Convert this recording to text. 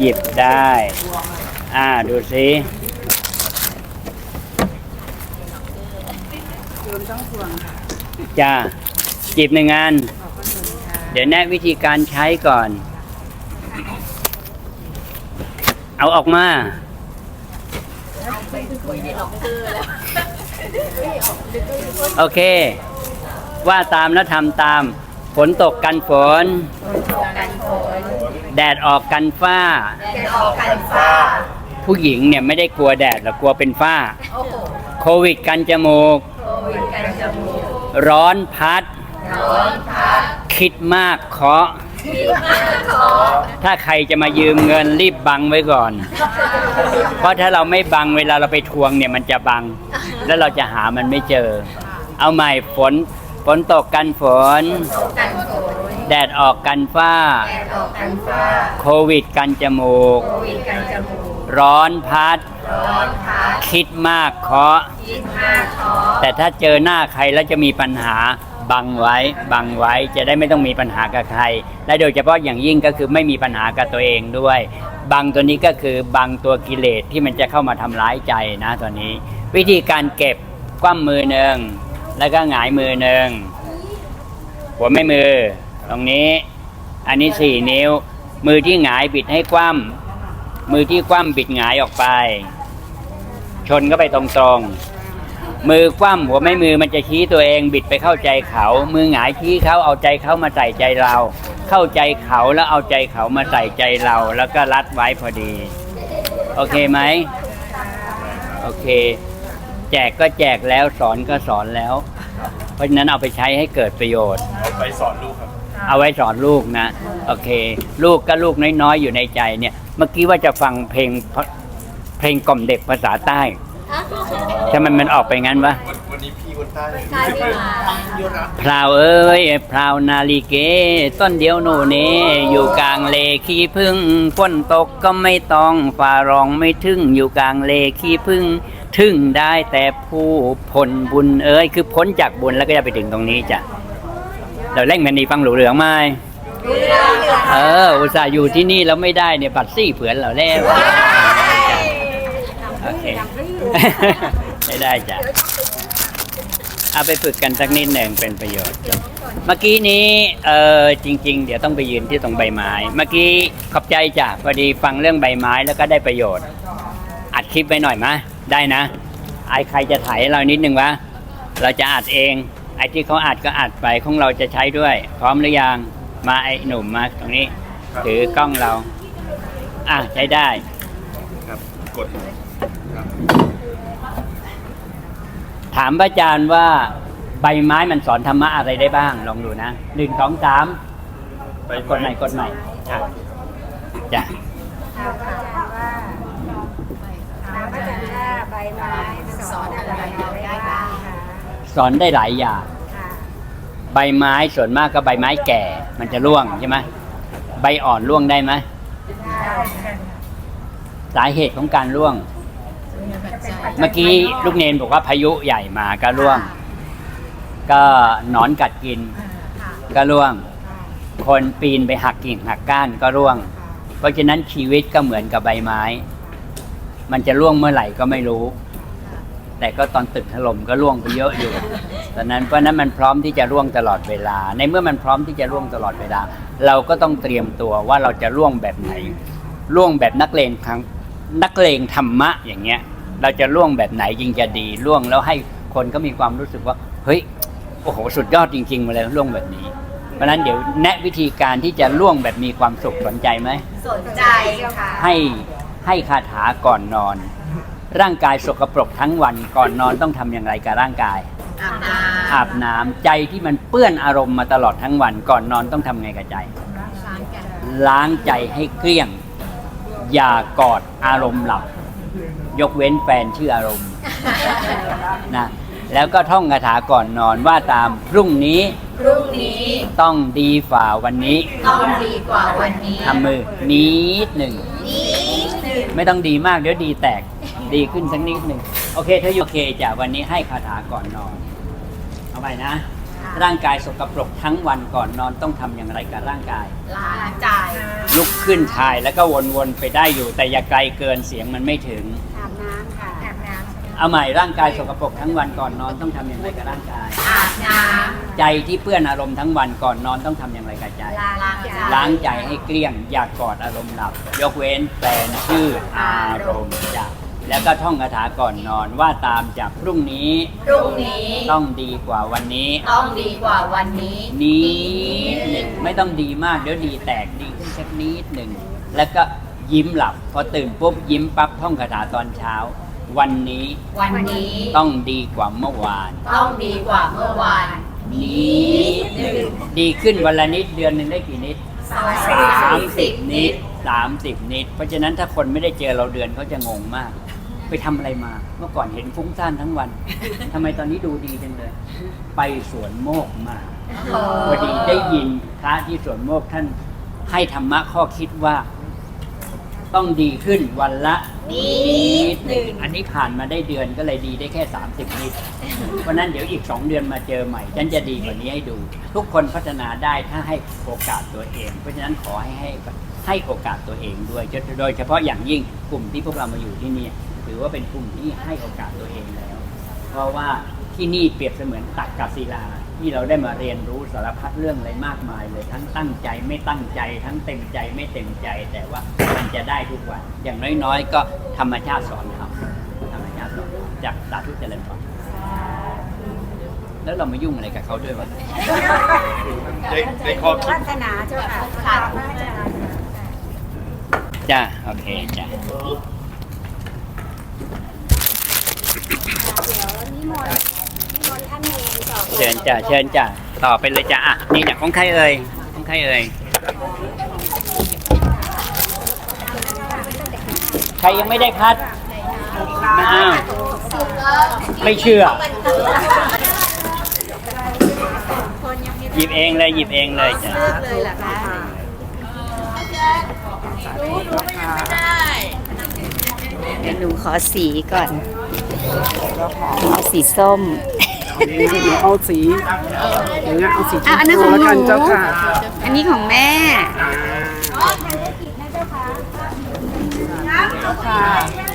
หยิบได้ อ่าดูสิจ้าหยิบหนึ่งงานเดี๋ยวแนะวิธีการใช้ก่อน เอาออกมา โอเค ว่าตามแล้วทำตาม ฝนตกกันฝนกันฝน แดดออกกันฝ้า แดดออกกันฟ้า ผู้หญิงเนี่ยไม่ได้กลัวแดดหรอกกลัวเป็นฝ้า โอ้โหโควิดกันจมูก โควิดกันจมูก ร้อนพัด ร้อนพัด คิดมากเคาะที่มากขอถ้าใครจะมายืมเงินรีบบังไว้ก่อน เพราะถ้าเราไม่บังเวลาเราไปทวงเนี่ยมันจะบัง แล้วเราจะหามันไม่เจอ เอาใหม่ฝนฝนตกกันฝนกันฝน แดดออกกันฝ้า แดดออกกันฟ้า โควิดกันจมูก โควิดกันจมูก ร้อนพัด ร้อนพัดคิดมากเคาะ คิดมากขอแต่ถ้าเจอหน้าใครแล้วจะมีปัญหาบังไว้ บังไว้จะได้ไม่ต้องมีปัญหากับใคร และโดยเฉพาะอย่างยิ่งก็คือไม่มีปัญหากับตัวเองด้วย บังตัวนี้ก็คือบังตัวกิเลสที่มันจะเข้ามาทำร้ายใจนะตัวนี้ วิธีการเก็บคว่ำมือหนึ่งแล้วก็หงายมือหนึ่งหัวไม่มือ ตรงนี้ อันนี้สี่นิ้ว มือที่หงายบิดให้คว่ำมือที่คว่ำบิดหงายออกไป ชนก็ไปตรงๆ มือคว่ำหัวไม่มือมันจะชี้ตัวเองบิดไปเข้าใจเขา มือหงายชี้เขาเอาใจเขามาใส่ใจเรา เข้าใจเขาแล้วเอาใจเขามาใส่ใจเรา แล้วก็รัดไว้พอดี โอเคไหมโอเค แจกก็แจกแล้วสอนก็สอนแล้ว เพราะฉะนั้นเอาไปใช้ให้เกิดประโยชน์เอาไปสอนลูกครับ เอาไว้สอนลูกนะ โอเค ลูกก็ลูกน้อยๆ อยู่ในใจเนี่ย เมื่อกี้ว่าจะฟังเพลงเพลงกล่อมเด็กภาษาใต้ทำไมมันออกไปงั้นวะวันวันนี้พี่คนใต้ใช่ไหมพี่รักพราวเอ้ยพราวนาลีเก ต้นเดียวโน่เนอยู่กลางเลขี้พึ่งฝนตกก็ไม่ต้องฝ่ารองไม่ถึงอยู่กลางเลขี้พึ่งถึงได้แต่ผู้ผลบุญเอ้ยคือพ้นจากบุญแล้วก็จะไปถึงตรงนี้จ้ะ เราเล่งแผ่นนี้ฟังหลูเหลืองไหมเอออุตส่าห์อยู่ที่นี่แล้วไม่ได้เนี่ยบัตรซี่เผือนเราแล้วโอเคไม่ได้จ้ะเอาไปฝึกกันสักนิดหนึ่งเป็นประโยชน์ เมื่อกี้นี้เออจริง ๆ เดี๋ยวต้องไปยืนที่ตรงใบไม้ เมื่อกี้ขอบใจจ้ะพอดีฟังเรื่องใบไม้แล้วก็ได้ประโยชน์ อัดคลิปไว้หน่อยมะได้นะไอใครจะถ่ายให้เรานิดนึงวะเราจะอัดเอง ไอที่เขาอัดก็อัดไปของเราจะใช้ด้วย พร้อมหรือยังมาไอหนุ่มมาตรงนี้ ถือกล้องเรา อะใช้ได้ครับกดครับถามพระอาจารย์ว่าใบไม้มันสอนธรรมะอะไรได้บ้าง ลองดูนะหนึ่งสองสามไปกดใหม่กดใหม่อะจ้ะถามอาจารย์ว่าถามอาจารย์ว่าใบไม้สอนอะไรได้บ้างคะ สอนได้หลายอย่าง ค่ะใบไม้ส่วนมากก็ใบไม้แก่ มันจะร่วงใช่ไหมใบอ่อนร่วงได้ไหมได้สาเหตุของการร่วง เมื่อกี้ลูกเนนบอกว่าพายุใหญ่มาก็ร่วง ก็หนอนกัดกินก็ร่วง คนปีนไปหักกิ่งหักก้านก็ร่วง เพราะฉะนั้นชีวิตก็เหมือนกับใบไม้ มันจะร่วงเมื่อไหร่ก็ไม่รู้ แต่ก็ตอนตึกถล่มก็ร่วงไปเยอะอยู่ตอนนั้นเพราะฉะนั้นมันพร้อมที่จะร่วงตลอดเวลา ในเมื่อมันพร้อมที่จะร่วงตลอดเวลา เราก็ต้องเตรียมตัวว่าเราจะร่วงแบบไหน ร่วงแบบนักเลงทางนักเลงธรรมะอย่างเงี้ย เราจะร่วงแบบไหนยิ่งจะดีร่วงแล้วให้คนก็มีความรู้สึกว่า เฮ้ยโอ้โหสุดยอดจริงๆมาเลยร่วงแบบนี้ เพราะฉะนั้นเดี๋ยวแนะวิธีการที่จะร่วงแบบมีความสุขสนใจไหมสนใจค่ะให้ให้คาถาก่อนนอน ร่างกายสกปรกทั้งวันก่อนนอนต้องทำอย่างไรกับร่างกาย อาบน้อาบน้ำใจที่มันเปื้อนอารมณ์มาตลอดทั้งวันก่อนนอนต้องทำไงกับใจำล้างใจให้เกลี้ยง อย่ากอดอารมณ์หลับ ยกเว้นแฟนชื่ออารมณ์นะแล้วก็ท่องคาถาก่อนนอนว่าตามพรุ่งนี้พรุ่งนี้ต้องดีฝ่าวันนี้ต้องดีกว่าวันนี้ทำมือนิดหนึ่ง นิดหนึ่ง ไม่ต้องดีมากเดี๋ยวดีแตก ดีขึ้นสักนิดหนึ่งโอเคถ้าโอเคจ้ะวันนี้ให้คาถาก่อนนอน เอาไปนะ ร่างกายสกปรกทั้งวันก่อนนอนต้องทำอย่างไรกับร่างกาย ล้างใจลุกขึ้นถ่ายแล้วก็วนๆไปได้อยู่ แต่อย่าไกลเกินเสียงมันไม่ถึง อาบน้ำค่ะ อาบน้ำเอาใหม่ร่างกายสกปรกทั้งวันก่อนนอนต้องทำอย่างไรกับร่างกายอาบน้ใจที่เปื้อนอารมณ์ทั้งวันก่อนนอนต้องทำอย่างไรกับใจำล้างใจล้างใจให้เกลี้ยง อย่ากกอดอารมณ์หลับ ยกเว้นแฟนชื่ออารมณ์จับ แล้วก็ท่องคาถาก่อนนอนว่าตามจากพรุ่งนี้พรุ่งนี้ต้องดีกว่าวันนี้ ต้องดีกว่าวันนี้นิดหนึ่งไม่ต้องดีมากเดี๋ยวดีแตกดีขึ้นสักนิดหนึ่งแล้วก็ยิ้มหลับพอตื่นปุ๊บยิ้มปั๊บท่องคาถาตอนเช้า วันนี้วันนี้ต้องดีกว่าเมื่อวาน ต้องดีกว่าเมื่อวานนิดหนึ่งดีขึ้นวันละนิดเดือนหนึ่งได้กี่นิดสามสามสิบนินิดดสามสิบนิด เพราะฉะนั้นถ้าคนไม่ได้เจอเราเดือนเขาจะงงมาก ไปทำอะไรมา เมื่อก่อนเห็นฟุ้งซ่านทั้งวัน ทำไมตอนนี้ดูดีจังเลย ไปสวนโมกมา พอดีได้ยินพระที่สวนโมกท่านให้ธรรมะข้อคิดว่า ต้องดีขึ้นวันละนิดหนึ่งอันนี้ผ่านมาได้เดือนก็เลยดีได้แค่ 30 นิด เพราะนั้นเดี๋ยวอีก 2 เดือนมาเจอใหม่ฉันจะดีกว่านี้ให้ดู ทุกคนพัฒนาได้ถ้าให้โอกาสตัวเอง เพราะฉะนั้นขอให้ให้ให้โอกาสตัวเองด้วยโดยเฉพาะอย่างยิ่งกลุ่มที่พวกเรามาอยู่ที่เนี่ย ถือว่าเป็นกลุ่มที่ให้โอกาสตัวเองแล้ว เพราะว่าที่นี่เปรียบเสมือนตักกศิลาที่เราได้มาเรียนรู้สารพัดเรื่องอะไรมากมายเลยทั้งตั้งใจไม่ตั้งใจทั้งเต็มใจไม่เต็มใจแต่ว่ามันจะได้ทุกวัน อย่างน้อยๆ ก็ธรรมชาติสอนทำธรรมชาติสอนจากสาธุเจริญพรแล้วเรามายุ่งอะไรกับเขาด้วยวะได้ได้ข้อคิดวัฒนาเจ้าค่ะค่ะวัฒนาจ้าโอเคจ้า เดี๋ยวนิมนต์นิมนต์ท่านเนรต่อเชิญจ้าเชิญจ้าต่อไปเลยจ้าอะนี่เนี่ยของใครเอ่ยของใครเอ่ยใครยังไม่ได้พัดมาอ้าวไม่เชื่อคนยังไม่หยิบเองเลยหยิบเองเลยจ้ะเลือกเลยเหรอคะรู้รู้ก็ยังไม่ได้ เดี๋ยวหนูขอสีก่อนเอาสีส้ม เอาสีอย่างเงี้ยเอาสีชอะมอันนั้นพูของแล้วหกันนู เจ้าค่ะอันนี้ของแม่ ค่ะ